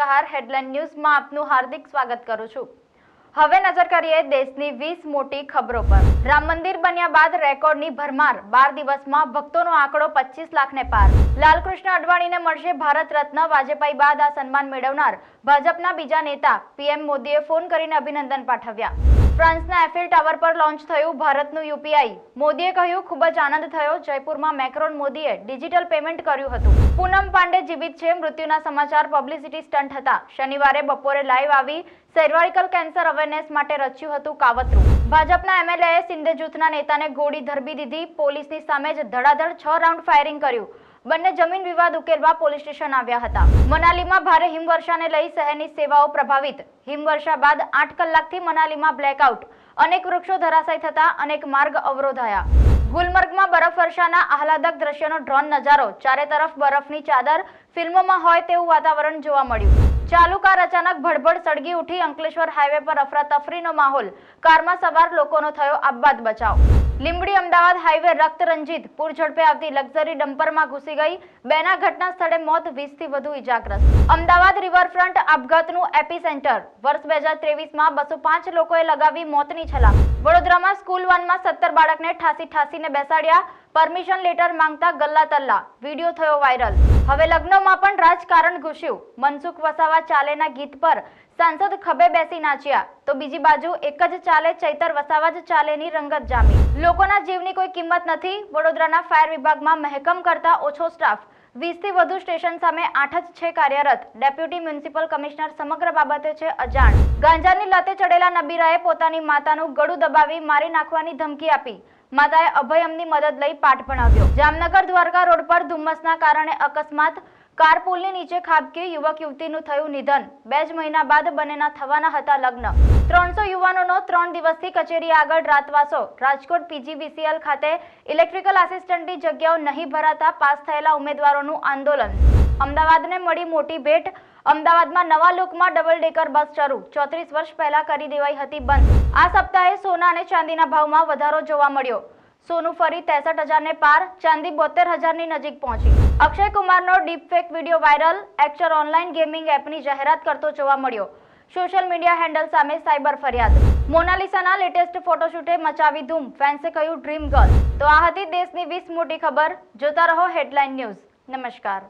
Kahar, headline ન્યૂઝમાં આપનું હાર્દિક સ્વાગત કરું છું. હવે નજર કરીએ દેશની વીસ મોટી ખબરો પર. રામ મંદિર બન્યા બાદ રેકોર્ડની ભરમાર. બાર દિવસમાં ભક્તોનો આંકડો પચીસ લાખને પાર. લાલકૃષ્ણ અડવાણીને મળશે ભારત રત્ન. વાજપેયી બાદ આ સન્માન મેળવનાર ભાજપના બીજા નેતા પીએમ મોદીએ ફોન કરીને અભિનંદન પાઠવ્યા. ફ્રાન્સના એફિલ ટાવર પર લોન્ચ થયું ભારતનું યુપીઆઈ. મોદીએ કહ્યું, ખૂબ જ આનંદ થયો. જયપુરમાં મેક્રોન મોદીએ ડિજિટલ પેમેન્ટ કર્યું હતું. પૂનમ પાંડે જીવિત છે. મૃત્યુના સમાચાર પબ્લિસિટી સ્ટન્ટ હતા. શનિવારે બપોરે લાઈવ આવી સર્વાઇકલ કેન્સર અવેરનેસ માટે રચ્યું હતું કાવતરું. ભાજપના એમએલએ સિંધે જૂથના નેતાને ગોળી ધરબી દીધી. પોલીસની સામે જ ધડાધડ છ રાઉન્ડ ફાયરિંગ કર્યું. બંને જમીન વિવાદ ઉકેલવા પોલીસ સ્ટેશન આવ્યા હતા. મનાલીમાં ભારે હિમવર્ષાને લઈ શહેરની સેવાઓ પ્રભાવિત. હિમવર્ષા બાદ આઠ કલાકથી મનાલીમાં બ્લેકઆઉટ. અનેક વૃક્ષો ધરાશાય થતા અનેક માર્ગ અવરોધાયા. ગુલમર્ગમાં બરફવર્ષાના આહલાદક દ્રશ્યનો ડ્રોન નજારો. ચારે તરફ બરફની ચાદર ફિલ્મોમાં હોય તેવું વાતાવરણ જોવા મળ્યું. ચાલુ કાર અચાનક ભડભડ સળગી ઉઠી અંકલેશ્વર હાઈવે પર અફરાતફરીનો માહોલ. કારમાં સવાર લોકોનો થયો આપબાદ બચાવ. લીંબડી અમદાવાદ હાઈવે રક્ત રંજિત પૂર ઝડપે આવતી લક્ઝરી ડમ્પરમાં ઘૂસી ગઈ. બેના ઘટના સ્થળે મોત વીસથી વધુ ઇજાગ્રસ્ત. અમદાવાદ રિવરફ્રન્ટ આપઘાતનું એપી સેન્ટર વર્ષ બે હજાર ત્રેવીસમાં બસો પાંચ લોકોએ લગાવી મોતની છલાંગ. વડોદરામાં સ્કૂલ વનમાં સત્તર બાળકને ઠાસી ઠાસીને બેસાડ્યા. પરમિશન લેટર માંગતા ગલ્લા તલ્લા. વીડિયો થયો વાયરલ. હવે લગ્નમાં પણ રાજકારણ ઘૂસ્યું. મનસુખ વસાવા ચાલેના ગીત પર સાંસદ ખભે બેસી નાચ્યા. તો બીજી બાજુ એક જ ચાલે ચૈતર વસાવા જ ચાલેની રંગત જામી. લોકોના જીવની કોઈ કિંમત નથી. વડોદરાના ફાયર વિભાગમાં મહેકમ કરતા ઓછો સ્ટાફ. વીસથી વધુ સ્ટેશન સામે આઠ જ છે કાર્યરત. ડેપ્યુટી મ્યુનિસિપલ કમિશનર સમગ્ર બાબતે છે અજાણ. ગાંજાની લતે ચડેલા નબીરાએ પોતાની માતાનું ગળું દબાવી મારી નાખવાની ધમકી આપી. માતાએ અભયમની મદદ લઈ પાઠ ભણાવ્યો. જામનગર દ્વારકા રોડ પર ધુમ્મસના કારણે અકસ્માત કારપુલની નીચે ખાબકી યુવક યુવતીનું થયું નિધન. બે જ મહિના બાદ બંનેના થવાના હતા લગ્ન. ત્રણસો યુવાનોનો ત્રણ દિવસથી કચેરી આગળ રાતવાસો. રાજકોટ પીજીવીસીએલ ખાતે ઇલેક્ટ્રિકલ આસિસ્ટન્ટની જગ્યાઓ નહીં ભરાતા પાસ થયેલા ઉમેદવારોનું આંદોલન. અમદાવાદને મળી મોટી ભેટ. અમદાવાદમાં નવા લુકમાં ડબલ ડેકર બસ શરૂ. ચોત્રીસ વર્ષ પહેલા કરી દેવાઈ હતી બંધ. આ સપ્તાહે સોના અને ચાંદીના ભાવમાં વધારો જોવા મળ્યો. સોનું ફરી ત્રેસઠ હજારને પાર, ચાંદી બોતેર હજારની નજીક પહોંચી. Akshay કુમારનો deepfake video viral actor online gaming એપની જાહેરાત કરતો જોવા મળ્યો. સોશિયલ મીડિયા હેન્ડલ સામે સાયબર ફરિયાદ. મોનાલિસાના લેટેસ્ટ ફોટોશૂટે મચાવી ધૂમ. ફેન્સે કહ્યું ડ્રીમ ગર્લ તો આ હતી દેશની વીસ મોટી ખબર. જોતા રહો હેડલાઇન ન્યૂઝ નમસ્કાર.